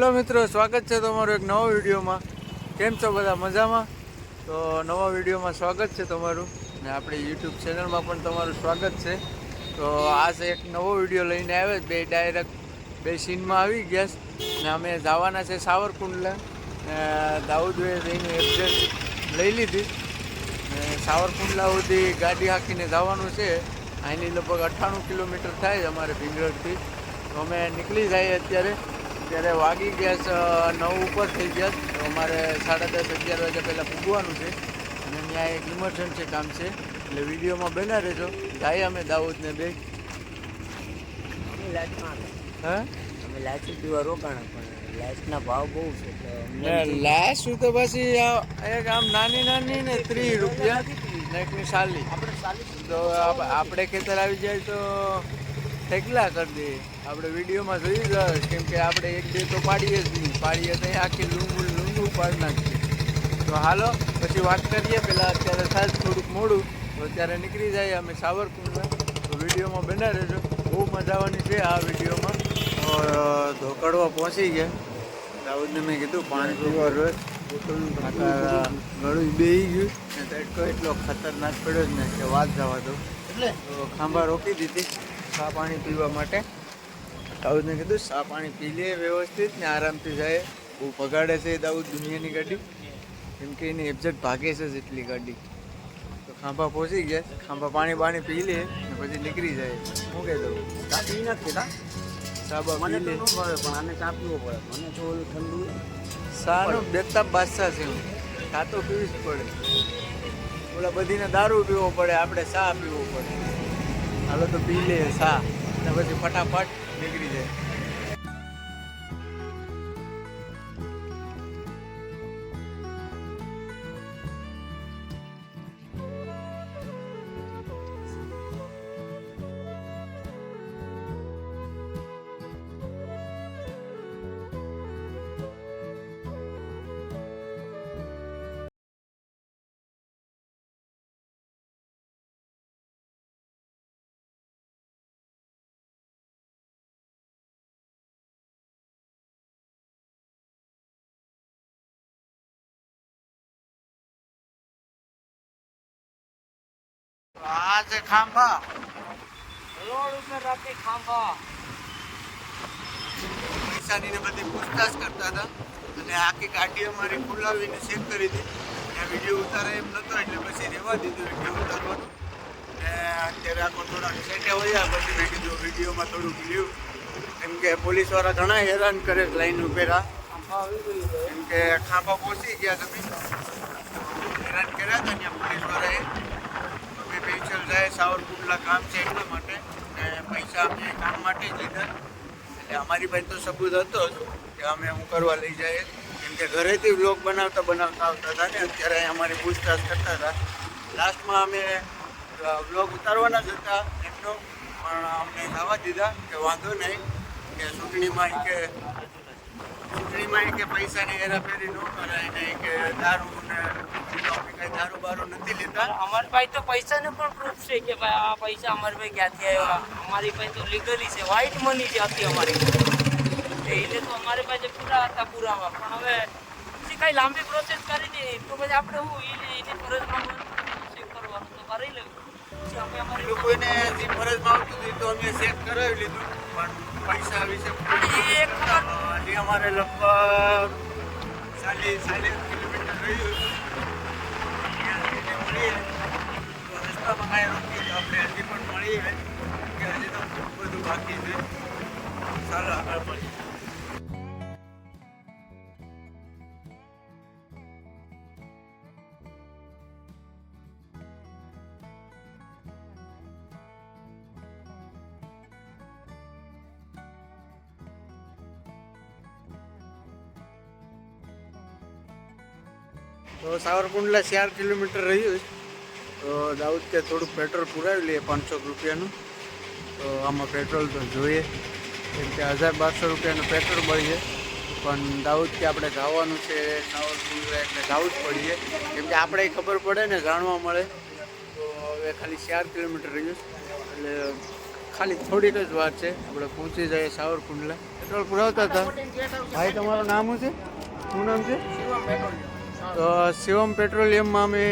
Hello મિત્રો, સ્વાગત છે તમારું એક નવા વિડીયોમાં. કેમ છો બધા? મજામાં? તો નવા વિડીયોમાં સ્વાગત છે તમારું. ને આપણી યુટ્યુબ ચેનલમાં પણ તમારું સ્વાગત છે. તો આ એક નવો વીડિયો લઈને આવે બે ડાયરેક્ટ બે સીનમાં આવી ગયા ને અમે જવાના છે સાવરકુંડલા. ને જઈને એડ્રેસ લઈ લીધી. ને સાવરકુંડલા સુધી ગાડી હાંકીને જવાનું છે. અહીંની લગભગ અઠ્ઠાણું કિલોમીટર થાય અમારે ભીંગરડથી તો અમે નીકળી જઈએ અત્યારે. ત્યારે વાગી ગયા છે નવ ઉપર થઈ ગયા તો અમારે સાડા દસ અગિયાર વાગ્યા પહેલાં પૂગવાનું છે. અને ત્યાં એક ઇમરજન્સી કામ છે. એટલે વિડીયોમાં બના રહેજો. જાય અમે દાઉદને બે. અમે લાઈટમાં હે? અમે લાઈટ પીવા રોકાણા પણ લાઈટના ભાવ બહુ છે એટલે અમને ને લાસ્ટ તો પછી એક આમ નાની નાની ને ત્રીસ રૂપિયા. ને એકની સાલી. તો આપણે ખેતર આવી જાય તો ઠેકલા કરી દઈએ આપણે વિડીયોમાં જોઈ જ કેમ કે આપણે એક બે તો પાડીએ જ નહીં. પાડીએ તો આખી લૂંગું લૂંગું પાડી નાખીએ. તો હાલો, પછી વાત કરીએ. પહેલાં અત્યારે થાય થોડુંક મોડું, તો અત્યારે નીકળી જાય અમે સાવરકુંડમાં તો વિડીયોમાં બના રહેજો. બહુ મજા આવવાની છે આ વિડીયોમાં. ધોકડવા પહોંચી ગયા. દાઉદને મેં કીધું પાણી પીવા રોજ. ગળું બેહી ગયું. ને તડકો એટલો ખતરનાક પડ્યો જ ને કે વાત જવા દો એટલે ખાંભા રોકી દીધી. ચા પાણી પીવા માટે. દાઉદને કીધું ચા પાણી પી લે વ્યવસ્થિત ને આરામથી જાય. બહુ પગાડે છે દાઉદ દુનિયાની ગાડી. કેમ કે એની એક્ઝેક્ટ ભાગે છે જેટલી ગાડી. તો ખાંભા પહોંચી ગયા. ખાંભા પાણી પાણી પી લે ને પછી નીકળી જાય. શું કહી દઉં ચા પી નથી તા. ચા બા મને તો ન ભાવે પણ આને ચા પીવો પડે. મને જો ઓલું ઠંડુ સારો બેતાબ બાદશાહ છે હું. ચા તો પીવી જ પડે. ઓલા બધીને દારૂ પીવો પડે આપણે ચા પીવો પડે. હાલો તો પી લે સા. અને પછી ફટાફટ આ છે ખાંભા. રોડ ઉપર રાખી ખાંભા. પૈસાની ને બધી પૂછતાછ કરતા હતા અને આખી ગાડી અમારી ખુલાવીને ચેક કરી હતી. અને વીડિયો ઉતારે એમ નહોતો એટલે પછી રહેવા દીધું વીડિયો ઉતારવાનું. ને અત્યારે આખો થોડાક સેટે હોય પછી મેં કીધું વિડીયોમાં થોડુંક લ્યું કેમ કે પોલીસવાળા ઘણા હેરાન કરે લાઈન ઉપેરા ખાંભા આવી ગઈ કેમ કે ખાંભા પહોંચી ગયા તમે હેરાન કર્યા હતા ત્યાં પોલીસવાળાએ. પેન્શન સાવરકુંડલા કામ છે એટલા માટે પૈસા અમે કામ માટે જ લીધા. એટલે અમારી પાસે તો સબૂત હતો જ કે અમે હું કરવા લઈ જઈએ. કેમ કે ઘરેથી વ્લોગ બનાવતા બનાવતા આવતા હતા ને, અત્યારે અમારી પૂછતાછ કરતા હતા. લાસ્ટમાં અમે વ્લોગ ઉતારવાના જ હતા એમનો, પણ અમને જવા દીધા કે વાંધો નહીં, કે ચૂંટણીમાં કે ચૂંટણીમાં કે પૈસાની હેરાફેરી ન કરાય નહીં કે દારૂ ને દારૂ બારૂ નથી લેતા. અમારી પાસે તો પૈસાનો પણ પ્રૂફ છે કે ભાઈ આ પૈસા અમારી પાસે ક્યાંથી આવ્યા? અમારી પાસે તો લીગલી છે વ્હાઇટ મની છે હતી અમારી એટલે તો અમારી પાસે પૂરા હતા પુરાવા. પણ હવે પછી કઈ લાંબી પ્રોસેસ કરી દે તો પછી આપણે હું એને ફરજમાં ચેક કરવાનું તો કરી લેવું અમે અમારી લોકોને જે ફરજમાં આવતું તો અમે ચેક કરાવી લીધું. પણ પૈસા વિશે અમારે લગભગ ચાલીસ ચાલીસ કિલોમીટર રહ્યું મળીએ તો રસ્તામાં કાંઈ રોકીએ આપણે હજી પણ મળીએ કે હજી તો બધું બાકી છે. સારા આગળ મળીએ. સાવરકુંડલા ચાર કિલોમીટર રહ્યું તો દાઉદ કે થોડુંક પેટ્રોલ પુરાવી લઈએ, પાંચસો રૂપિયાનું. તો આમાં પેટ્રોલ તો જોઈએ. કેમ કે હજાર બારસો રૂપિયાનું પેટ્રોલ મળીએ પણ દાઉદ કે આપણે જવાનું છે, સાવરકુંડલા એટલે જ પડીએ. કેમ કે આપણે ખબર પડે ને, જાણવા મળે. તો હવે ખાલી ચાર કિલોમીટર રહ્યું એટલે ખાલી થોડીક જ વાર છે. આપણે પહોંચી જઈએ સાવરકુંડલા. પેટ્રોલ પુરાવતા હતા. ભાઈ, તમારું નામ શું છે? શું નામ છે? તો શિવમ પેટ્રોલિયમમાં અમે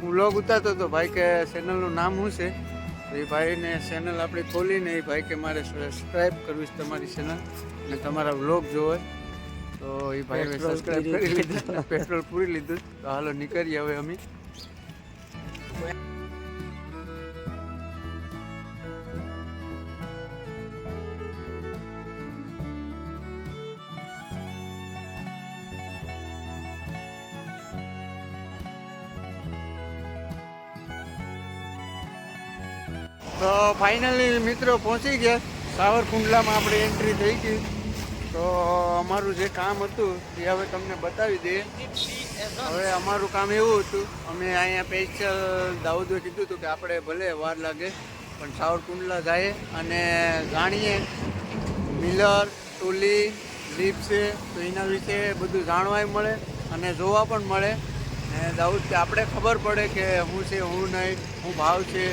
હું લોગ ઉતારતો હતો. ભાઈ કે ચેનલનું નામ શું છે? એ ભાઈને ચેનલ આપણી ખોલીને એ ભાઈ કે મારે સબસ્ક્રાઈબ કરવી છે તમારી ચેનલ અને તમારા વ્લોગ જોવે. તો એ ભાઈ સબસ્ક્રાઈબ કરી લીધું. પેટ્રોલ પૂરી લીધું. તો હાલો નીકળીએ હવે અમે. તો ફાઇનલી મિત્રો પહોંચી ગયા. સાવરકુંડલામાં આપણે એન્ટ્રી થઈ ગઈ. તો અમારું જે કામ હતું એ હવે તમને બતાવી દઈએ. હવે અમારું કામ એવું હતું, અમે અહીંયા સ્પેશિયલ દાઉદે કીધું હતું કે આપણે ભલે વાર લાગે, પણ સાવરકુંડલા જાય અને જાણીએ મિલર, ટુલી લીપ છે તો એના વિશે બધું જાણવાય મળે અને જોવા પણ મળે. ને દાઉદ આપણે ખબર પડે કે હું છે, હું નહીં, હું ભાવ છે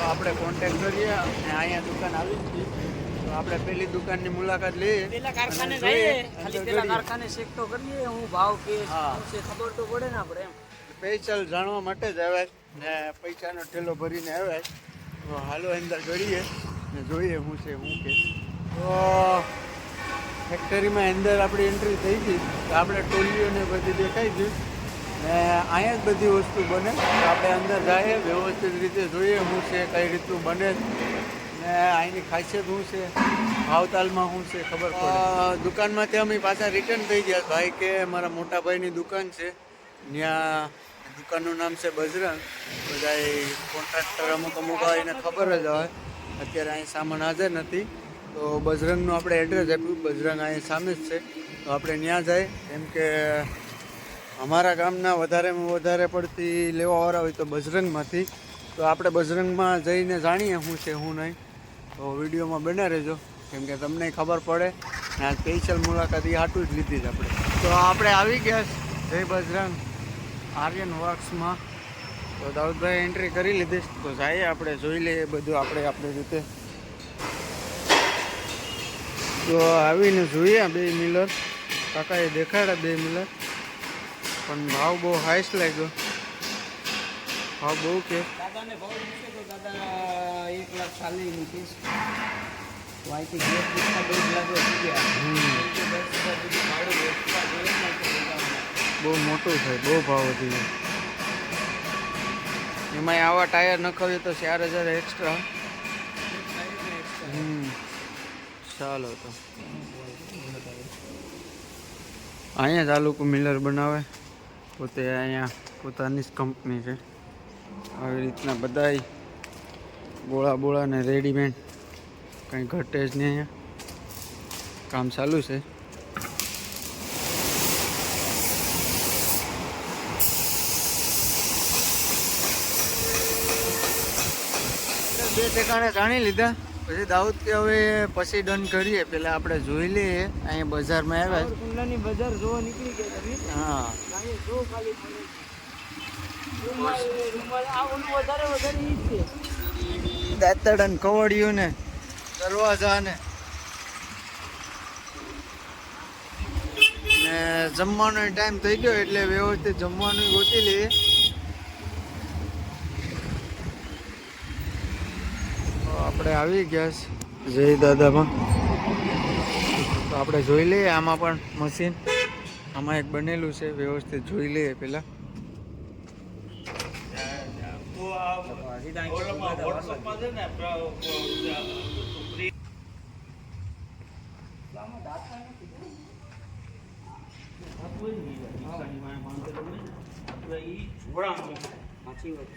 તો આપણે કોન્ટેક્ટ કરીએ અને અહીંયા દુકાન આવી જ તો આપણે પેલી દુકાનની મુલાકાત લઈએ. પેલા કારખાને જોઈએ, ખાલી પેલા કારખાને ચેક તો કરીએ. હું ભાવ કે હા. છે ખબર તો પડે ને આપણે એમ. સ્પેશિયલ જાણવા માટે જ આવ્યા ને પૈસાનો ઠેલો ભરીને આવ્યા તો હાલો અંદર ગળીએ ને જોઈએ શું છે શું કે. તો ફેક્ટરીમાં અંદર આપણી એન્ટ્રી થઈ ગઈ. તો આપણે ટોલીઓને બધી દેખાઈ ગયું ને અહીંયા જ બધી વસ્તુ બને. આપણે અંદર જઈએ, વ્યવસ્થિત રીતે જોઈએ શું છે, કઈ રીતનું બને ને અહીંની ખાસિયત શું છે, ભાવતાલમાં શું છે, ખબર પડે. દુકાનમાંથી અમે પાછા રિટર્ન થઈ ગયા. ભાઈ કે મારા મોટા ભાઈની દુકાન છે. ત્યાં દુકાનનું નામ છે બજરંગ. બધા કોન્ટ્રાક્ટર અમુક અમુક હોય એને ખબર જ હોય. અત્યારે અહીં સામાન હાજર નથી. તો બજરંગનું આપણે એડ્રેસ આપ્યું. બજરંગ અહીં સામે જ છે. તો આપણે ત્યાં જાય કેમ કે અમારા ગામના વધારેમાં વધારે પડતી લેવાવાળા હોય તો બજરંગમાંથી. તો આપણે બજરંગમાં જઈને જાણીએ શું છે, શું નહીં. તો વિડીયોમાં બના રહેજો. કેમ કે તમને ખબર પડે ને આ સ્પેશિયલ મુલાકાત એ હાટું જ લીધી જ આપણે. તો આપણે આવી ગયા જય બજરંગ. આર્યન વર્ક્સમાં. તો દાઉદભાઈ એન્ટ્રી કરી લીધી. તો જઈએ આપણે, જોઈ લઈએ બધું આપણે આપણી રીતે. તો આવીને જોઈએ બે મિલર. કાકાએ દેખાડ્યા બે મિલર. પણ ભાવ બહુ હાઈસ લાગ્યો. ભાવ બહુ કે. દાદાને ભાવ પૂછે તો દાદા એક લાખ ચાલી મૂકીશ તો અહીંથી ગેસ પૂછતા દોઢ લાખ વધી ગયા. બહુ મોટું છે બહુ ભાવ વધી ગયો એમાંય આવા ટાયર નખાવીએ તો ચાર હજાર એક્સ્ટ્રા હમ. ચાલો તો. અહીંયા જ આ લોકો મિલર બનાવે. પોતે અહીંયા પોતાની જ કંપની છે. આવી રીતના બધાય ગોળા બોળા ને રેડીમેડ કંઈ ઘટે જ નહીં અહીંયા. કામ ચાલુ છે. બે ઠેકાણે જાણી લીધા. પછી દાઉદ કે હવે પછી ડન કરીએ. પેલા આપણે જોઈ લઈએ. અહીંયા બજારમાં આવ્યા. કુંડલાની બજાર જોવા નીકળી ગયા તમે? હા. જો ખાલી વધારે વધારે દાંતડ કવડિયું ને દરવાજા ને. ને જમવાનો ટાઈમ થઈ ગયો એટલે વ્યવસ્થિત જમવાનું ગોતી લઈએ. આપણે આવી ગયા છે જય દાદામાં. તો આપણે જોઈ લઈએ આમાં પણ મશીન. આમાં એક બનેલું છે વ્યવસ્થિત જોઈ લઈએ પેલા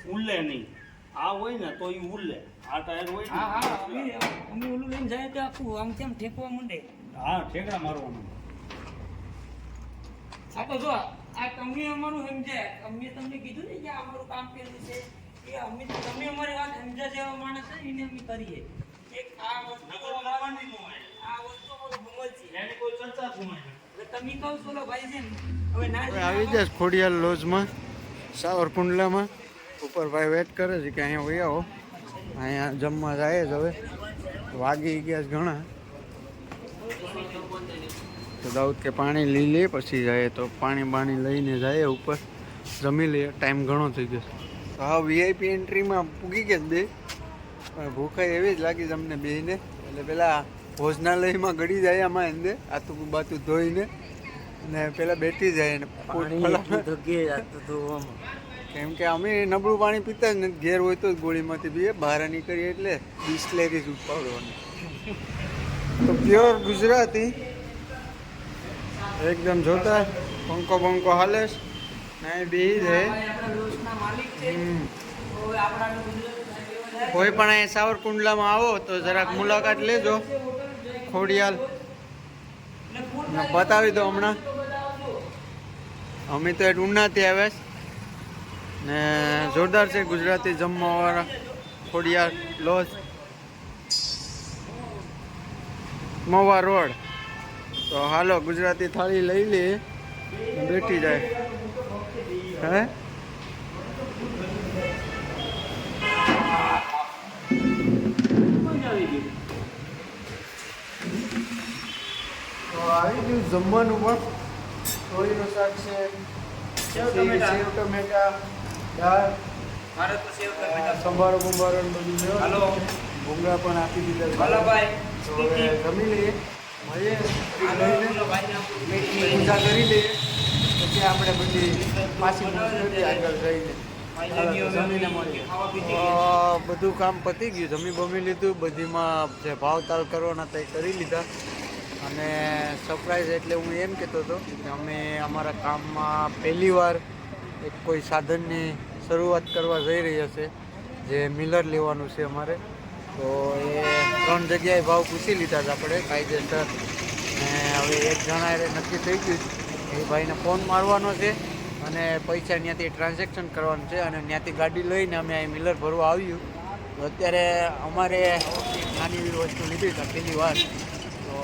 ઉલ્લે નહીં આ હોય ને તો ઈ ઉલ્લે આ ટાયર હોય ને હા હા અમે ઓલું લઈને જાય તો આખું આમ કેમ ઠેકવા માંડે? હા ઠેકડા મારવાનું. આ તો જો આ તમે અમારું સમજે અમે તમને કીધું ને કે આ અમારું કામ પેલું છે. એ અમે તમે અમારી વાત સમજ્યા જેવા માણસ છે એને અમે કરીએ. એક આ વસ્તુ લાવવાની ન હોય. આ વસ્તુ અમારું ભૂમલ છે. એની કોઈ ચર્ચા જ નહીં તમે કહો છો ભાઈ છે ને હવે ના આવી જાય છે ખોડિયાલ લોજમાં સાવરકુંડલામાં. ઉપર ભાઈ વેટ કરે છે કે અહીંયા વહી આવો. અહીંયા જમવા જાય જ હવે. વાગી ગયા છે ઘણા. તો દાઉદ કે પાણી લઈ લે પછી જાય. તો પાણી બાણી લઈને જાય ઉપર. જમી લે ટાઈમ ઘણો થઈ ગયો. તો હા વીઆઈપી એન્ટ્રીમાં પૂગી ગયા બે. પણ ભૂખાઈ એવી જ લાગી છે અમને બેને એટલે પેલા ભોજનાલયમાં ગળી જાય આમાં એને. આતું બાતું ધોઈને. ને પેલા બેઠી જાય ને. કેમ કે અમે નબળું પાણી પીતા જ નથી. ઘેર હોય તો ગોળીમાંથી પીએ. બહાર નીકળીએ એટલે બિસ્લેરી જ ઉપાડવાની. તો પ્યોર ગુજરાતી. એકદમ જોતા. પંખો બંકો હાલે. ને બે છે કોઈ પણ અહીંયા સાવરકુંડલામાં આવો તો જરાક મુલાકાત લેજો. ખોડિયાલ. બતાવી દો હમણાં. અમે તો ઉનાથી આવ્યા છે. ને જોરદાર છે Gujarati જમવાવાળા. Khodiyar lodge Mava road. તો હાલો ગુજરાતી થાળી લઈ લે. બેઠી જાય. હે? તો આવી ગયું જમવાનું પણ. થોડીનું શાક છે. સેવ ટમેટા. દાળ મારે તો સેવ સંભારો બંભારો બધું છે હાલો. ભૂંગળા પણ આપી દીધા. હાલો ભાઈ. જમી લઈએ. મળીએ. પૂજા કરી લઈએ. પછી આપણે બધી પાછી આગળ જઈને. બધું કામ પતી ગયું. જમી બમી લીધું. બધીમાં જે ભાવતાલ કરવાના તે કરી લીધા. અને સરપ્રાઈઝ એટલે હું એમ કહેતો હતો કે અમે અમારા કામમાં પહેલીવાર એક કોઈ સાધનની શરૂઆત કરવા જઈ રહ્યા છે, જે મિલર લેવાનું છે અમારે. તો એ ત્રણ જગ્યાએ ભાવ પૂછી લીધા હતા આપણે, કાયદેસર. ને હવે એક જણા નક્કી થઈ ગયું એ ભાઈને ફોન મારવાનો છે અને પૈસા ત્યાંથી ટ્રાન્ઝેક્શન કરવાનું છે અને ત્યાંથી ગાડી લઈને અમે અહીં મિલર ભરવા આવ્યું. તો અત્યારે અમારે નાની એવી વસ્તુ લીધી છે પહેલી વાર. તો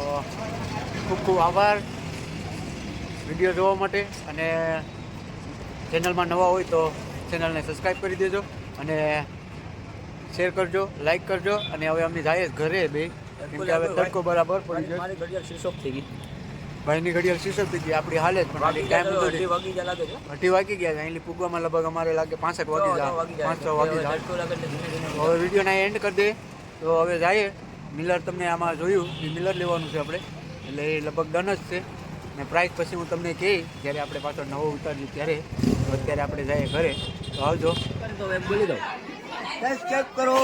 ખૂબ ખૂબ આભાર વીડિયો જોવા માટે અને ચેનલમાં નવા હોય તો ચેનલને સબસ્ક્રાઈબ કરી દેજો અને શેર કરજો લાઈક કરજો અને હવે અમને જાય ઘરે બે. કેમ કે હવે તડકો બરાબર પડી ગયો મારી ઘડિયાળ સ્વિચ થઈ ગઈ. ભાઈની ઘડિયાળ શીશો થઈ ગઈ આપણી હાલે જ પણ ટાઈમ અઢી વાગી ગયા લાગે છે. અઢી વાગી ગયા છે અહીંથી પૂગવામાં લગભગ અમારે લાગે પાંસઠ વાગી જાય પાંચ છ. વાગી જાય. હવે વિડીયોના એન્ડ કરી દે. તો હવે જઈએ. મિલર તમને આમાં જોયું એ મિલર લેવાનું છે આપણે. એટલે એ લગભગ ડન જ છે. ને પ્રાઇસ પછી હું તમને કહી જ્યારે આપણે પાછળ નવો ઉતારીએ ત્યારે. તો અત્યારે આપણે જઈએ ઘરે. તો આવજો. બોલી દઉં. ચેક કરો.